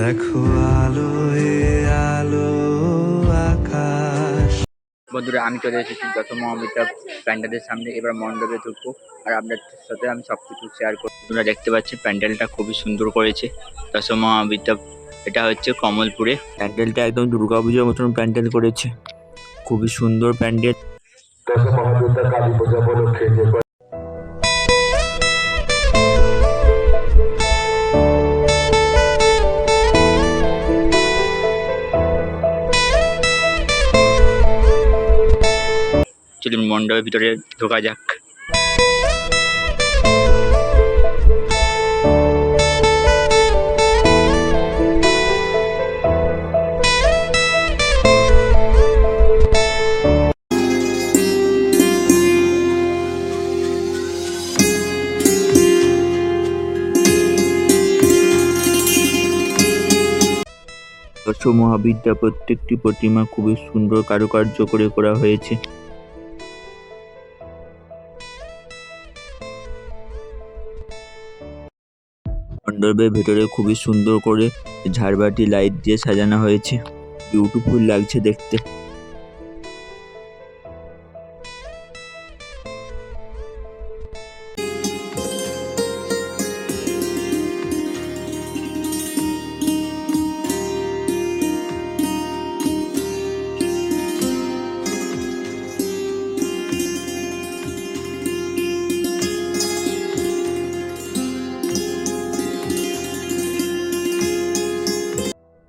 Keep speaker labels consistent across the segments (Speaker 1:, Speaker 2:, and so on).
Speaker 1: দেখো আলো আলো আকাশ।
Speaker 2: বন্ধুরা আমি চলে এসেছি দশম মহাবিদ্যা প্যান্ডেলের সামনে। এবার মণ্ডপে ঢুকবো আর আপনাদের সাথে আমি সব কিছু শেয়ার করব। তোমরা দেখতে পাচ্ছি প্যান্ডেলটা খুবই সুন্দর করেছে। দশম মহাবিদ্যা এটা হচ্ছে কমলপুরে। প্যান্ডেলটা একদম দুর্গাপুজোর মতন প্যান্ডেল করেছে। খুবই সুন্দর প্যান্ডেল।
Speaker 3: দশমহাবিদ্যা কালী পূজা উপলক্ষে
Speaker 2: চলুন মণ্ডপের ভিতরে ঢোকা যাক। দশ মহাবিদ্যা প্রত্যেকটি প্রতিমা খুবই সুন্দর কারুকার্য করে করা হয়েছে। মণ্ডপের ভেতরে খুবই সুন্দর করে ঝাড়বাতি লাইট দিয়ে সাজানো হয়েছে। বিউটিফুল লাগছে দেখতে।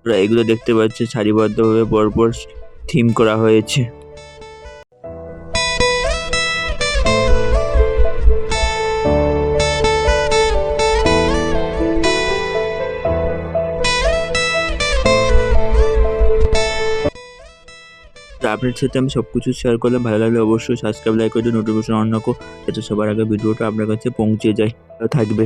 Speaker 2: তোমরা এগুলো দেখতে পাচ্ছ, সারিবদ্ধভাবে পরপর থিম করা হয়েছে। আপনার সাথে আমি সব কিছু শেয়ার করলাম, ভালো লাগলে অবশ্যই সাবস্ক্রাইব লাইক করে নোটিফিকেশন অন রাখো, যাতে সবার আগে ভিডিওটা আপনার কাছে পৌঁছে যায় থাকবে।